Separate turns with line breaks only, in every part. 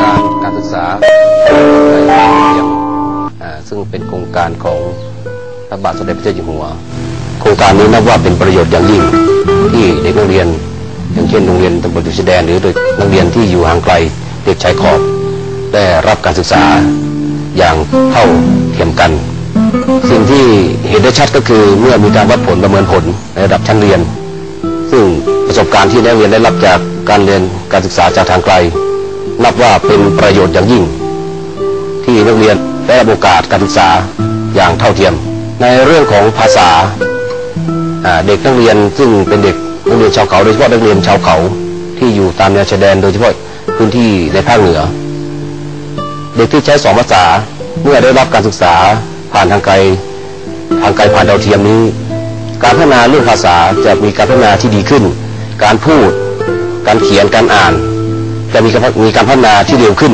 การการศึกษาในเรียมอ่าซึ่งเป็นโครงการของพระบาทสมเด็จพระเจ้าอยู่หัว โครงการนี้นับว่าเป็นประโยชน์อย่างยิ่งที่เด็กนักเรียน อย่างเช่นโรงเรียนตำบลดุชแดนหรือเด็กนักเรียนที่อยู่ห่างไกลเด็กชายขอบ ได้รับการศึกษาอย่างเท่าเทียมกัน สิ่งที่เห็นได้ชัดก็คือเมื่อมีการวัดผลประเมินผลในระดับชั้นเรียน ซึ่ง ประสบการณ์ที่นักเรียนได้รับจากการเรียนการศึกษาจากทางไกล นับว่าเป็นประโยชน์อย่างยิ่ง ที่นักเรียนได้รับโอกาสการศึกษาอย่างเท่าเทียม ในเรื่องของภาษาอ่าเด็กนักเรียนซึ่งเป็นเด็กนักเรียนชาวเขาโดยเฉพาะนักเรียนชาวเขาที่อยู่ตามแนวชายแดนโดยเฉพาะพื้นที่ในภาคเหนือ เด็กที่ใช้สองภาษาเมื่อได้รับการศึกษาผ่านทางไกลทางไกลผ่านดาวเทียมนี้ การพัฒนาเรื่องภาษาจะมีการพัฒนาที่ดีขึ้น การพูด การเขียนการอ่าน จะมีการมีการพัฒนาที่เร็วขึ้น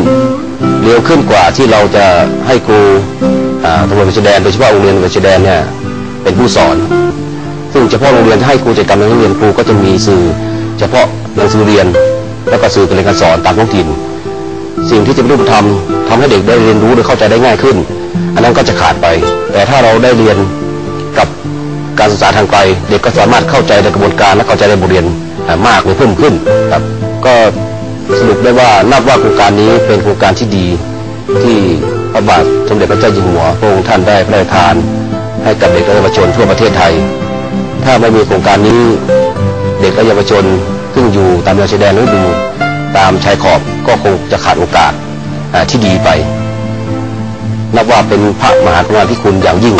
เร็วขึ้นกว่าที่เราจะให้ครูอ่าตำรวจเวชแดนโดยเฉพาะโรงเรียนเวชแดนเนี่ยเป็นผู้สอน ซึ่งเฉพาะโรงเรียนให้ครูจัดการนักเรียนครูก็จะมีสื่อ เฉพาะหนังสือเรียน แล้วก็สื่อการเรียนการสอนตามท้องถิ่น สิ่งที่จะเป็นรูปธรรมทำให้เด็กได้เรียนรู้และเข้าใจได้ง่ายขึ้น อันนั้นก็จะขาดไป แต่ถ้าเราได้เรียนกับการศึกษาทางไกล เด็กก็สามารถเข้าใจในกระบวนการและเข้าใจในบทเรียน มากหรือเพิ่มขึ้นครับก็สรุปได้ว่านับว่าโครงการนี้เป็นโครงการที่ดีที่พระบาทสมเด็จพระเจ้าอยู่หัวพระองค์ท่านได้พระราชทาน ให้กับเด็กและเยาวชนทั่วประเทศไทย ถ้าไม่มีโครงการนี้เด็กและเยาวชนซึ่งอยู่ตามแนวชายแดนหรืออยู่ตามชายขอบก็คงจะขาดโอกาสที่ดีไป นับว่าเป็นพระมหากรุณาธิคุณอย่างยิ่ง